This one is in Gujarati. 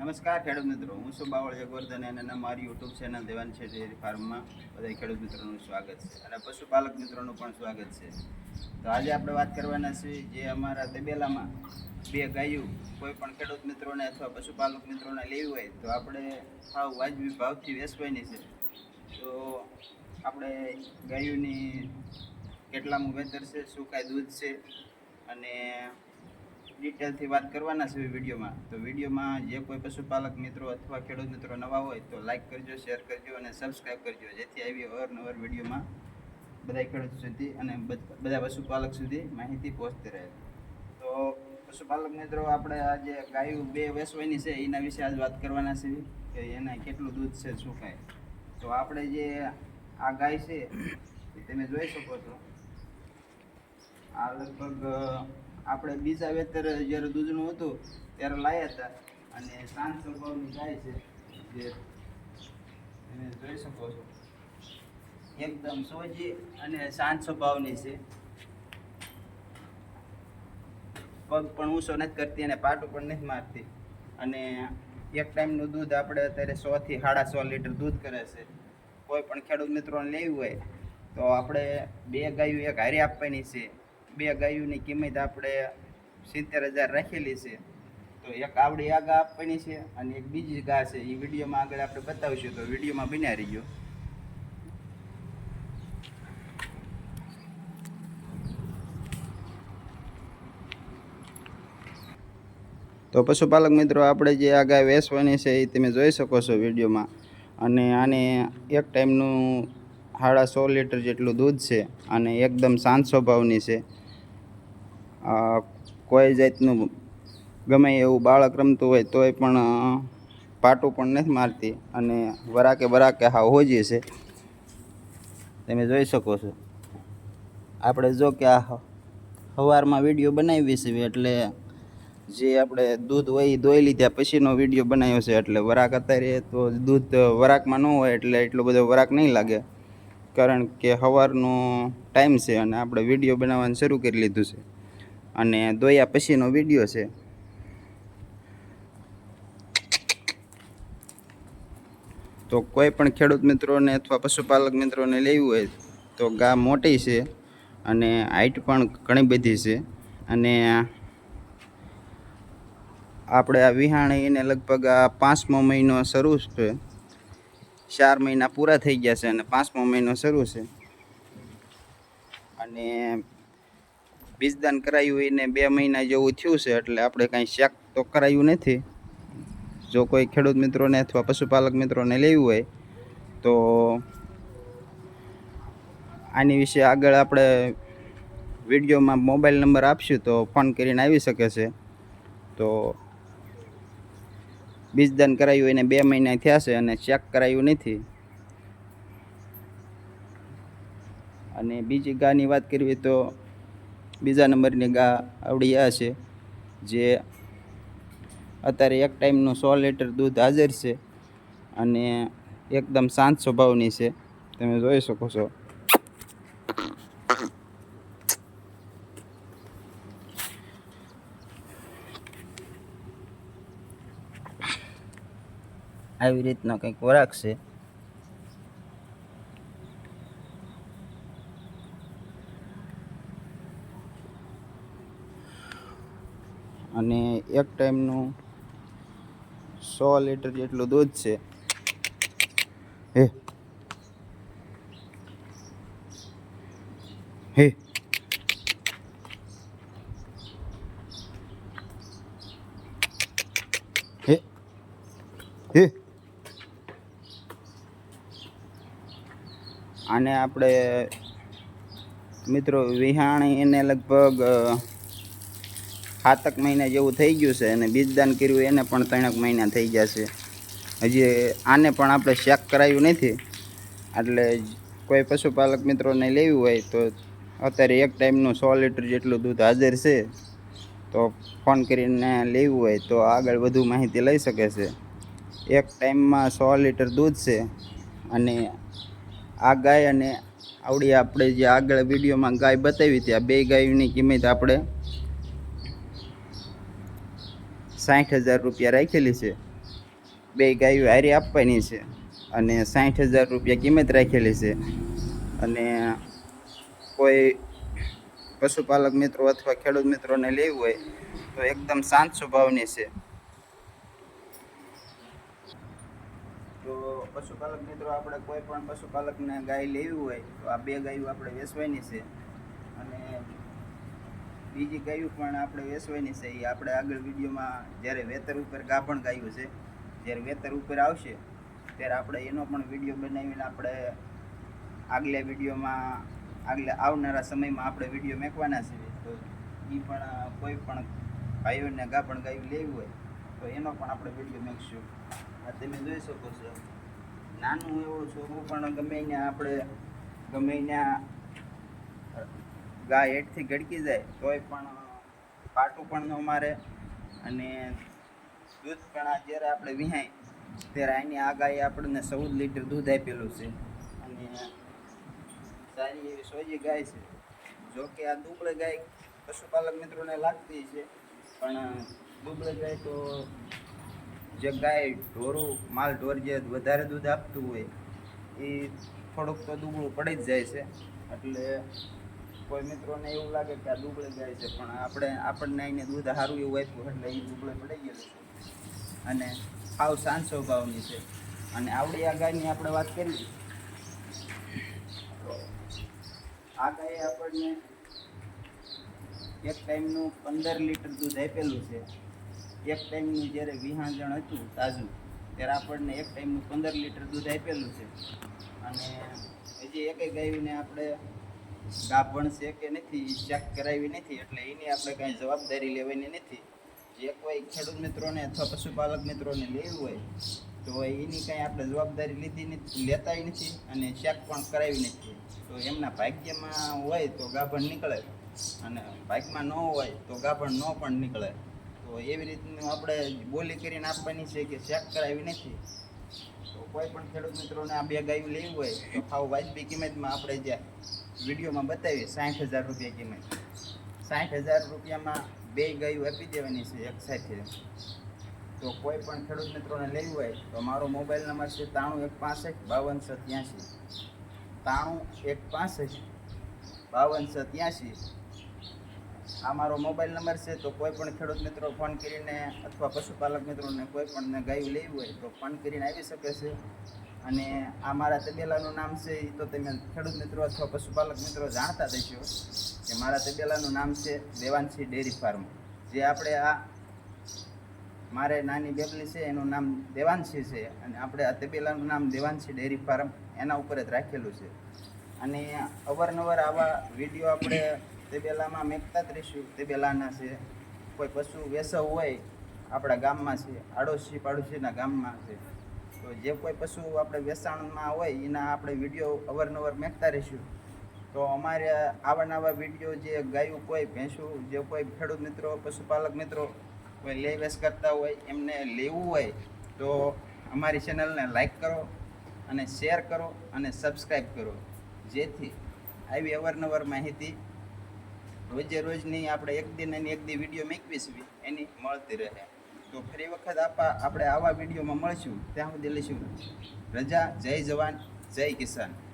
નમસ્કાર ખેડૂત મિત્રો, હું છું બાવળ જગવર્ધન અને મારી યુટ્યુબ ચેનલ દેવાન છે, ડેરી ફાર્મમાં. બધા ખેડૂત મિત્રોનું સ્વાગત છે અને પશુપાલક મિત્રોનું પણ સ્વાગત છે. તો આજે આપણે વાત કરવાના છે જે અમારા તબેલામાં બે ગાયું કોઈ પણ ખેડૂત મિત્રોને અથવા પશુપાલક મિત્રોને લેવી હોય તો આપણે સાવ વાજબી ભાવથી વેચવાની છે. તો આપણે ગાયોની કેટલામું વેતર છે, શું કાંઈ દૂધ છે અને ડિટેલથી વાત કરવાના છે વિડીયોમાં. તો વિડીયોમાં જે કોઈ પશુપાલક મિત્રો અથવા ખેડૂત મિત્રો નવા હોય તો લાઇક કરજો શેર કરજો અને સબસ્ક્રાઈબ કરજો, જેથી આવી અવારનવાર વિડીયોમાં બધા ખેડૂત સુધી અને બધ- પશુપાલક સુધી માહિતી પહોંચતી રહે. તો પશુપાલક મિત્રો, આપણે આ જે ગાયું બે વેસવાની છે, એના વિશે આજ વાત કરવાના છે કે એના કેટલું દૂધ છે, શું કાંઈ. તો આપણે જે આ ગાય છે તમે જોઈ શકો છો. આ લગભગ આપણે બીજા વેતર જ્યારે દૂધનું હતું, ત્યારે લાયા હતા. અને શાંત સ્વભાવની ગાય છે જે તમે જોઈ શકો છો. એકદમ સોજી અને શાંત સ્વભાવની છે. પગ પણ ઊંચો નથી કરતી અને પાટું પણ નથી મારતી. અને એક ટાઈમનું દૂધ આપણે અત્યારે સો થી સાડા સો લીટર દૂધ કરે છે. કોઈ પણ ખેડૂત મિત્રોને લેવું હોય, તો આપણે બે ગાયું એક હારી આપવાની છે. બે ગાયોની કિંમત આપણે સિત્તેર હજાર રાખેલી છે. તો એક આવડી આગા આપવાની છે અને એક બીજી ગા છે. એ વિડીયોમાં આગળ આપણે બતાવીશું. તો વિડીયોમાં બન્યા રહીજો. તો પશુપાલક મિત્રો, આપણે જે આ ગાય વેચવાની છે એ તમે જોઈ શકો છો વિડીયોમાં. અને આને એક ટાઈમનું સાડા સો લીટર જેટલું દૂધ છે અને એકદમ શાંત સ્વભાવની છે. કોઈ જાતનું ગમે એવું બાળક રમતું હોય તોય પણ પાટું પણ નથી મારતી અને વરાકે વરાકે હા હોજી છે. તમે જોઈ શકો છો. આપણે જો કે આ સવારમાં વીડિયો બનાવી છે એટલે જે આપણે દૂધ હોય એ ધોઈ લીધા પછીનો વીડિયો બનાવ્યો છે એટલે વરાક અત્યારે તો દૂધ વરાકમાં ન હોય એટલે એટલો બધો વરાક નહીં લાગે. કારણ કે સવારનો ટાઈમ છે અને આપણે વીડિયો બનાવવાનું શરૂ કરી લીધું છે. અને દોયા પછીનો વીડિયો છે. તો કોઈ પણ ખેડૂત મિત્રોને અથવા પશુપાલક મિત્રોને લેવું હોય તો ગા મોટી છે અને હાઈટ પણ ઘણી બધી છે. અને આપણે આ વિહાણી એને લગભગ આ પાંચમો મહિનો શરૂ છે. ચાર મહિના પૂરા થઈ ગયા છે અને પાંચમો મહિનો શરૂ છે. અને બીજદાન કરાયું એને બે મહિના જેવું થયું છે, એટલે આપણે કાંઈ શેક તો કરાયું નથી. જો કોઈ ખેડૂત મિત્રોને અથવા પશુપાલક મિત્રોને લેવું હોય, તો આની વિશે આગળ આપણે વિડીયોમાં મોબાઈલ નંબર આપશું, તો ફોન કરીને આવી શકે છે. તો બીજદાન કરાયું એને બે મહિના થયા છે અને ચેક કરાયું નથી. અને બીજી ગાની વાત કરવી તો બીજા નંબરની ગા આવડી આ છે, જે અત્યારે એક ટાઈમનું સો લીટર દૂધ હાજર છે અને એકદમ શાંત સ્વભાવની છે. તમે જોઈ શકો છો. આવી રીતનો કંઈક વરાક છે. અને એક ટાઈમનું સો લીટર જેટલું દૂધ છે. હે. હે. હે. હે. આને આપણે મિત્રો વિહાણી એને લગભગ સાતક મહિના જેવું થઈ ગયું છે અને બીજદાન કર્યું, એને પણ ત્રણેક મહિના થઈ જશે. હજી આને પણ આપણે ચેક કરાયું નથી. એટલે કોઈ પશુપાલક મિત્રોને લેવું હોય તો અત્યારે એક ટાઈમનું સો લીટર જેટલું દૂધ હાજર છે. તો ફોન કરીને લેવું હોય તો આગળ વધુ માહિતી લઈ શકે છે. એક ટાઈમમાં સો લીટર દૂધ છે અને આ ગાય અને આવડી આપણે જે આગળ વિડીયોમાં ગાય બતાવી હતી, આ બે ગાયની કિંમત આપણે સાઠ હજાર રૂપિયા રાખેલી છે. બે ગાયો હારી આપવાની છે અને સાઠ હજાર રૂપિયા કિંમત રાખેલી છે. અને કોઈ પશુપાલક મિત્રો અથવા ખેડૂત મિત્રોને લેવું હોય તો એકદમ શાંત સ્વભાવની છે. તો પશુપાલક મિત્રો, આપણે કોઈ પણ પશુપાલકને ગાય લેવી હોય તો આ બે ગાયો આપણે વેચવાની છે. બીજી ગાયું પણ આપણે વેસવાની છે એ આપણે આગળ વિડીયોમાં જ્યારે વેતર ઉપર ગાભણ ગાયું છે, જ્યારે વેતર ઉપર આવશે, ત્યારે આપણે એનો પણ વીડિયો બનાવીને આપણે આગલા વિડીયોમાં, આગલા આવનારા સમયમાં આપણે વીડિયો મેકવાના છે. તો એ પણ, કોઈ પણ ભાઈઓને ગાભણ ગાયું લેવી હોય, તો એનો પણ આપણે વીડિયો મેકશું. આ તમે જોઈ શકો છો. નાનું એવું છોકરું પણ ગમે ત્યાં આપણે, ગમે ત્યાં ગાય હેઠથી ગડકી જાય, તોય પણ પાટું પણ ન મારે અને દૂધ પણ જ્યારે આપણે વિહાય, ત્યારે આની આ ગાય આપણને ચૌદ લીટર દૂધ આપેલું છે. અને સારી એવી સોજી ગાય છે. જો કે આ દુબળે ગાય પશુપાલક મિત્રોને લાગતી છે, પણ દુબળે ગાય તો જે ગાય ઢોરું, માલ ઢોર જે વધારે દૂધ આપતું હોય, એ થોડુંક તો દુબળું પડી જ જાય છે. એટલે કોઈ મિત્રોને એવું લાગે કે આ દુબળે ગાય છે, પણ આપણે, આપણને અહીંને દૂધ સારું એવું આપ્યું એટલે એ દુબળે પડી ગયેલું છે. અને સાવ શાંત સ્વભાવની છે. અને આવડી આ ગાયની આપણે વાત કરી આ ગાય આપણને એક ટાઈમનું પંદર લીટર દૂધ આપેલું છે. એક ટાઈમનું જ્યારે વિહાંજણ હતું તાજું, ત્યારે આપણને એક ટાઈમનું પંદર લીટર દૂધ આપેલું છે. અને હજી એકેય ગાયને આપણે ગાભણ છે કે નથી ચેક કરાવી નથી, એટલે એની આપણે કાંઈ જવાબદારી લેવાની નથી. જે કોઈ ખેડૂત મિત્રોને અથવા પશુપાલક મિત્રોને લેવું હોય, તો એની કાંઈ આપણે જવાબદારી લીધી નથી, લેતાય નથી અને ચેક પણ કરાવી નથી. તો એમના ભાગ્યમાં હોય તો ગાભણ નીકળે અને ભાગ્યમાં ન હોય તો ગાભણ ન પણ નીકળે. તો એવી રીતનું આપણે બોલી કરીને આપવાની છે કે ચેક કરાવી નથી. તો કોઈ પણ ખેડૂત મિત્રોને આ બે ગાયું લેવું હોય, તો ભાવ વાજબી કિંમતમાં આપણે જે વિડીયોમાં બતાવીએ, સાઠ હજાર રૂપિયા કિંમત. સાઠ હજાર રૂપિયામાં બે ગાયું આપી દેવાની છે એક સાથે. તો કોઈ પણ ખેડૂત મિત્રોને લેવું હોય, તો મારો મોબાઈલ નંબર છે ત્રાણું એક પાસઠ બાવન સત્યાસી. ત્રાણું એક પાસઠ બાવન સત્યાસી. આ મારો મોબાઈલ નંબર છે, તો કોઈ પણ ખેડૂત મિત્રો ફોન કરીને અથવા પશુપાલક મિત્રોને કોઈ પણ ગાયું લેવું હોય, તો ફોન કરીને આવી શકે છે. અને આ મારા તબેલાનું નામ છે એ તો તમે ખેડૂત મિત્રો અથવા પશુપાલક મિત્રો જાણતા થઈશો કે મારા તબેલાનું નામ છે દેવાનસિંહ ડેરી ફાર્મ. જે આપણે આ મારે નાની બેબલી છે, એનું નામ દેવાંશી છે અને આપણે આ તબેલાનું નામ દેવાંશી ડેરી ફાર્મ એના ઉપર જ રાખેલું છે. અને અવારનવાર આવા વીડિયો આપણે તબેલામાં મેકતા જ રહીશું. તબેલાના છે, કોઈ પશુ વેસવ હોય આપણા ગામમાં છે આડોશી પાડોશીના ગામમાં છે. જે કોઈ પશુ આપણે વેચાણમાં હોય, એના આપણે વીડિયો અવારનવાર મેકતા રહીશું. તો અમારે આવા નવા વીડિયો જે ગાયું કોઈ, ભેંસું, જે કોઈ ખેડૂત મિત્રો, પશુપાલક મિત્રો કોઈ લે વેસ કરતા હોય, એમને લેવું હોય, તો અમારી ચેનલને લાઈક કરો અને શેર કરો અને સબસ્ક્રાઈબ કરો. જેથી આવી અવારનવાર માહિતી રોજે રોજની આપણે એક દિન અને એક દી વીડિયો મેકવીશું. એની મળતી રહે. તો ફરી વખત આપા આપણે આવા વિડીયોમાં મળશું. ત્યાં સુધી લઈશું. રજા. જય જવાન. જય કિસાન.